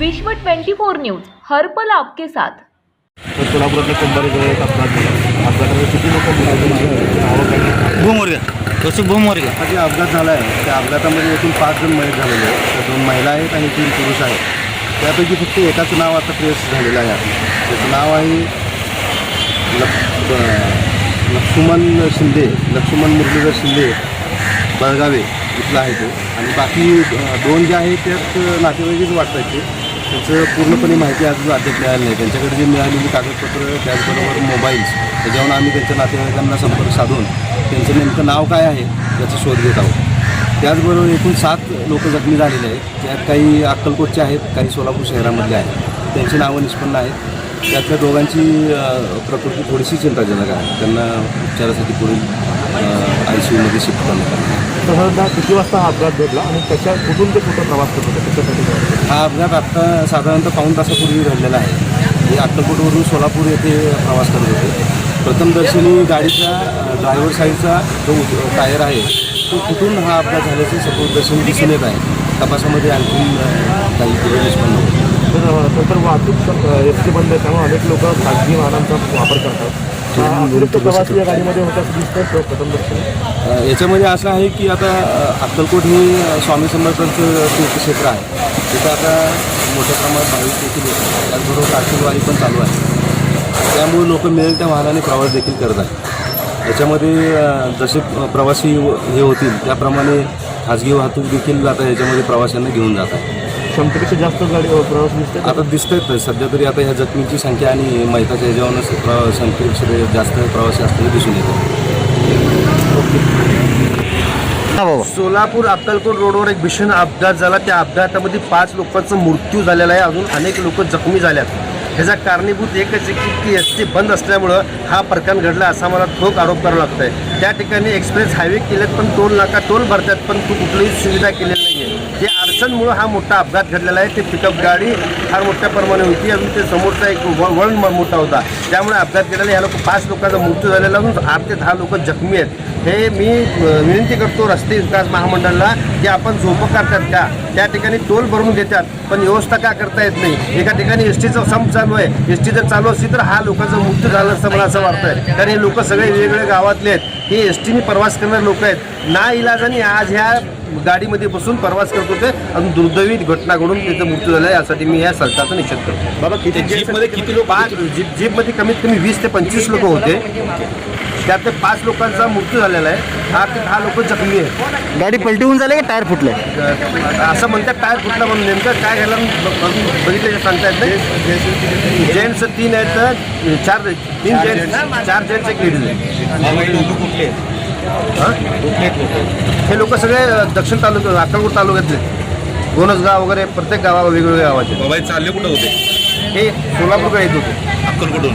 विश्व 24 न्यूज हर्पल आपके साथ. सोलापुरातल्या कुंभारीजवळ एक अपघात झाला अपघातामध्ये किती लोक नावं काही भूमवर्ग कौशिक भूमवर्ग हा जे अपघात झाला आहे त्या अपघातामध्ये एकूण पाच जण मयत झालेले आहेत. त्या दोन महिला आहेत आणि तीन पुरुष आहेत. त्यापैकी फक्त एकाचं नाव आता ट्रेस झालेलं आहे. आपलं त्याचं नाव आहे लक्ष लक्ष्मण शिंदे लक्ष्मण मुरलीधर शिंदे बळगावे इथला आहे तो. आणि बाकी दोन जे आहेत त्यात नातेवाईकच वाटतात ते. त्याचं पूर्णपणे माहिती अजून अद्याप मिळाली नाही. त्यांच्याकडे जे मिळालेली म्हणजे कागदपत्र त्याचबरोबर मोबाईल्स त्याच्यावर आम्ही त्यांच्या नातेवाईकांना संपर्क साधून त्यांचं नेमकं नाव काय आहे याचा शोध घेत आहोत. त्याचबरोबर एकूण सात लोक जखमी झालेले आहेत. त्यात काही अक्कलकोटचे आहेत काही सोलापूर शहरामधले आहेत. त्यांची नावं निष्पन्न आहेत. त्यातल्या दोघांची प्रकृती थोडीशी चिंताजनक आहे. त्यांना उपचारासाठी पुढील आय सी यूमध्ये शिफ्ट करण्यात आलं साधारणतः किती वाजता हा अपघात घडला आणि कशा कुठून ते कुठं प्रवास करत होते? करत हा अपघात आत्ता साधारणतः पाऊण तासापूर्वी घडलेला आहे. हे अक्कलकोटवरून सोलापूर येथे प्रवास करत होते. प्रथमदर्शनी गाडीचा ड्रायव्हर साईडचा जो टायर आहे तो कुठून हा अपघात झाल्याचे सपोदर्शन दिसून येत आहे. तपासामध्ये आणखीन अ, काही पुढे निष्पन्न होतं तर वाहतूक एस टी बंद आहे त्यामुळे अनेक लोक खाजगी वाहनांचा वापर करतात. प्रवासी या गाडीमध्ये होता असं दिसतंय प्रथम दर्शनी अ, याच्यामध्ये असं आहे की आता अक्कलकोट हे स्वामी समर्थांचं तीर्थक्षेत्र आहे. तिथं आता मोठ्या प्रमाणात भाविक देखील येतात. त्याचबरोबर कार्तिकवारी पण चालू आहे. त्यामुळे लोक मिळेल त्या वाहनाने प्रवास देखील करत आहेत. याच्यामध्ये जसे प्रवासी हे होतील त्याप्रमाणे खाजगी वाहतूक देखील आता याच्यामध्ये प्रवाशांना घेऊन जात आहे क्षमतेपेक्षा जास्त गाडी प्रवास दिसते आता दिसतंय सध्या तरी आता ह्या जखमींची संख्या आणि मैताच्या ह्याच्यावरूनच प्र संख्येपेक्षा जास्त प्रवासी असताना दिसून येतो हा बाबा. सोलापूर अक्कलकोट रोडवर एक भीषण अपघात झाला. त्या अपघातामध्ये पाच लोकांचा मृत्यू झालेला आहे. अजून अनेक लोक जखमी झाल्यात. ह्याचा कारणीभूत एकच आहे की ती एस टी बंद असल्यामुळं हा प्रकार घडला असा मला ठोक आरोप करावा लागतो आहे त्या ठिकाणी एक्सप्रेस हायवे केलेत पण टोल नाका टोल भरतात पण तू कुठलीही सुविधा केलेली नाही अडचणमुळं हा मोठा अपघात घडलेला आहे. ते पिकअप गाडी फार मोठ्या प्रमाणे होती. अजून ते समोरचा एक व- वळण मोठा होता. त्यामुळे अपघात घडलेला ह्या लोक पाच लोकांचा मृत्यू झालेला असून आठ ते दहा लोक जखमी आहेत. हे मी विनंती करतो रस्ते विकास महामंडळाला की आपण झोपं काढतात का? त्या ठिकाणी टोल भरून घेतात पण व्यवस्था का करता येत नाही? एका ठिकाणी एस टीचं सम चालू आहे. एस टी जर चालू असती तर हा लोकांचा मृत्यू झाला असं मला असं वाटतंय. कारण हे लोक सगळे वेगवेगळ्या गावातले आहेत. हे एस टीने प्रवास करणारे लोक आहेत. ना इलाजाने आज ह्या गाडीमध्ये बसून प्रवास करत होते. अजून दुर्दैवी घटना घडून त्याचा मृत्यू झाला यासाठी मी या सरकारचा निषेध करतो. बाबा किती जीपमध्ये किती लोक पाच जीप जीपमध्ये कमीत कमी वीस ते पंचवीस लोक होते. त्यात पाच लोकांचा मृत्यू झालेला आहे. आठ ते दहा लोक जखमी आहेत. गाडी पलटी होऊन झाली का टायर फुटले? असं म्हणतात टायर फुटला म्हणून नेमकं काय झालं बघितलं सांगता येत नाही. जेंट्स तीन आहेत तर चार तीन जेंट्स चार जेंट्स एक लेडीज हे? लोक सगळे दक्षिण तालुक्यात अक्कलकोट तालुक्यातले. गोनसगाव वगैरे प्रत्येक गावा वेगवेगळ्या गावाचे बाबा हे चालले कुठं होते? हे सोलापूरकडे येत होते. अक्कलकोटून